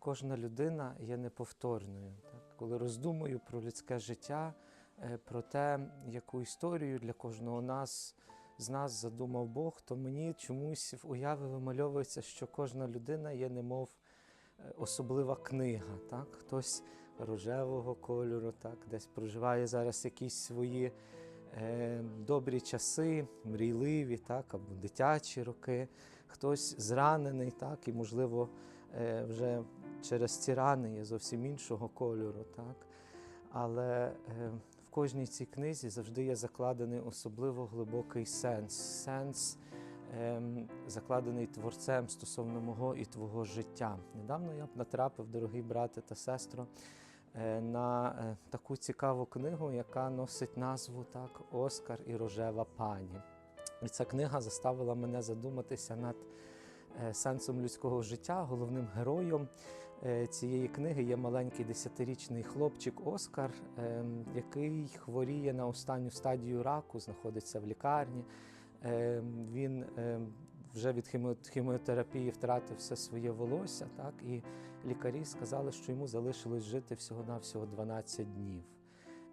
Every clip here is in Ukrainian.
кожна людина є неповторною. Так? Коли роздумую про людське життя, е, про те, яку історію для кожного нас, з нас задумав Бог, то мені чомусь в уяві вимальовується, що кожна людина є немов е, особлива книга. Так? Хтось рожевого кольору, так? десь проживає зараз якісь свої е, добрі часи, мрійливі, так? або дитячі роки, хтось зранений, так? і, можливо, вже через ці рани є зовсім іншого кольору. Так? Але е, в кожній цій книзі завжди є закладений особливо глибокий сенс. Сенс ем, закладений творцем стосовно мого і твого життя. Недавно я б натрапив, дорогі брати та сестро, е, на е, таку цікаву книгу, яка носить назву так Оскар і рожева пані. І ця книга заставила мене задуматися над сенсом людського життя. Головним героєм е, цієї книги є маленький десятирічний хлопчик Оскар, е, який хворіє на останню стадію раку, знаходиться в лікарні. Е, Він е, вже від хіміотерапії втратив все своє волосся, так і лікарі сказали, що йому залишилось жити всього-навсього 12 днів.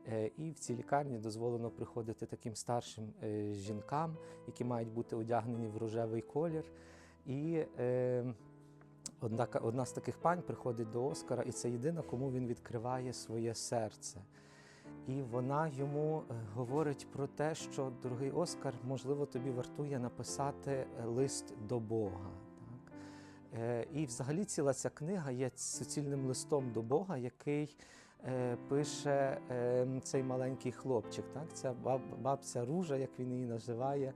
Е, І в цій лікарні дозволено приходити таким старшим е, жінкам, які мають бути одягнені в рожевий колір. І е, одна, одна з таких пань приходить до Оскара, і це єдина, кому він відкриває своє серце. І вона йому е, говорить про те, що, дорогий Оскар, можливо, тобі вартує написати е, лист до Бога. Так? Е, І взагалі ціла ця книга є суцільним листом до Бога, який е, пише е, цей маленький хлопчик. Так? Ця баб- бабця Ружа, як він її називає,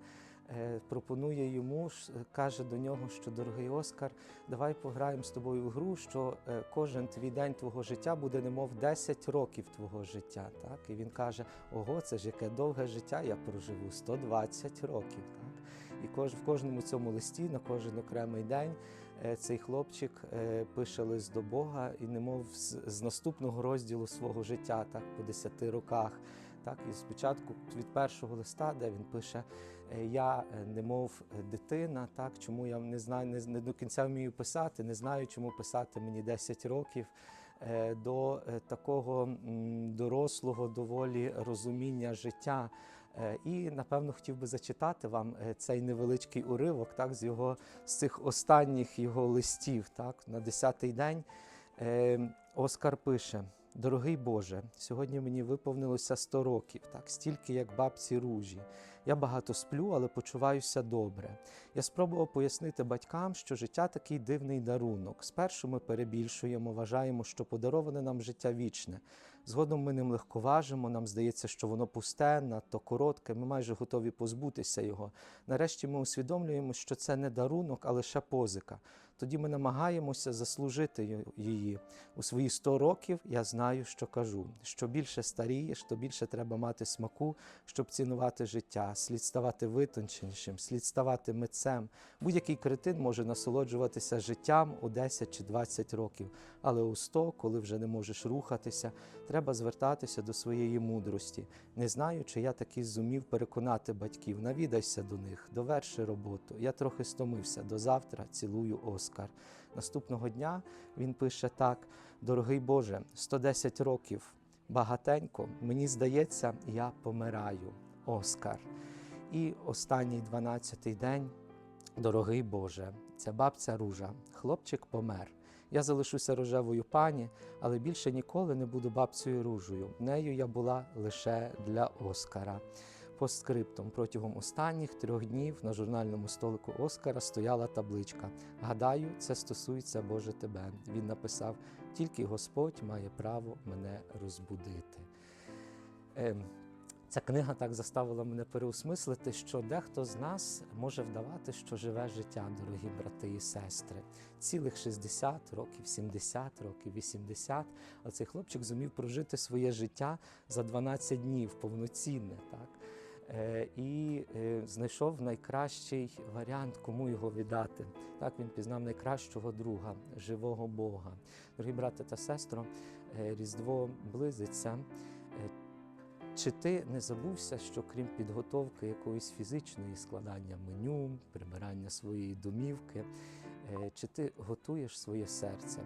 пропонує йому, каже до нього, що дорогий Оскар, давай пограємо з тобою в гру, що е, кожен твій день твого життя буде немов 10 років твого життя. Так? І він каже: Ого, це ж яке довге життя, я проживу 120 років. Так? І в кожному цьому листі, на кожен окремий день, е, цей хлопчик е, пише лист до Бога, і немов з, з наступного розділу свого життя, так, по 10 роках. Так, і спочатку від першого листа, де він пише: е, Я е, немов е, дитина, так, чому я не знаю, не, не до кінця вмію писати, не знаю, чому писати мені 10 років. До такого дорослого доволі розуміння життя. І напевно хотів би зачитати вам цей невеличкий уривок, так, з його з цих останніх його листів, так, на 10-й день. Оскар пише: Дорогий Боже, сьогодні мені виповнилося 100 років, так, стільки як бабці ружі. Я багато сплю, але почуваюся добре. Я спробував пояснити батькам, що життя такий дивний дарунок. Спершу ми перебільшуємо, вважаємо, що подароване нам життя вічне. Згодом ми ним легковажимо, нам здається, що воно пусте, надто коротке, ми майже готові позбутися його. Нарешті ми усвідомлюємо, що це не дарунок, а лише позика. Тоді ми намагаємося заслужити її. У свої 100 років я знаю, що кажу. Що більше старієш, то більше треба мати смаку, щоб цінувати життя. Слід ставати витонченішим, слід ставати митцем. Будь-який кретин може насолоджуватися життям у 10 чи 20 років, але у 100, коли вже не можеш рухатися, треба звертатися до своєї мудрості. Не знаю, чи я таки зумів переконати батьків. Навідайся до них, доверши роботу. Я трохи стомився. До завтра цілую Оскар. Наступного дня він пише так: Дорогий Боже, 110 років. Багатенько, мені здається, я помираю. Оскар. І останній 12-й день, дорогий Боже, ця бабця ружа, хлопчик помер. Я залишуся рожевою пані, але більше ніколи не буду бабцею ружею. Нею я була лише для Оскара. Постскриптом протягом останніх трьох днів на журнальному столику Оскара стояла табличка. Гадаю, це стосується Боже тебе. Він написав: тільки Господь має право мене розбудити. Ця книга так заставила мене переосмислити, що дехто з нас може вдавати, що живе життя, дорогі брати і сестри. Цілих 60 років, 70 років, 80. А цей хлопчик зумів прожити своє життя за 12 днів повноцінне. Так? Е, і е, знайшов найкращий варіант, кому його віддати. Так він пізнав найкращого друга, живого Бога. Дорогі брати та сестро, е, Різдво близиться. Чи ти не забувся, що крім підготовки якоїсь фізичної складання меню, прибирання своєї домівки, е, чи ти готуєш своє серце?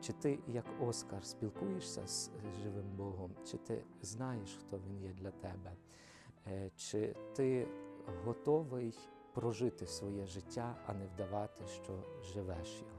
Чи ти, як Оскар, спілкуєшся з живим Богом, чи ти знаєш, хто він є для тебе? Е, Чи ти готовий прожити своє життя, а не вдавати, що живеш його?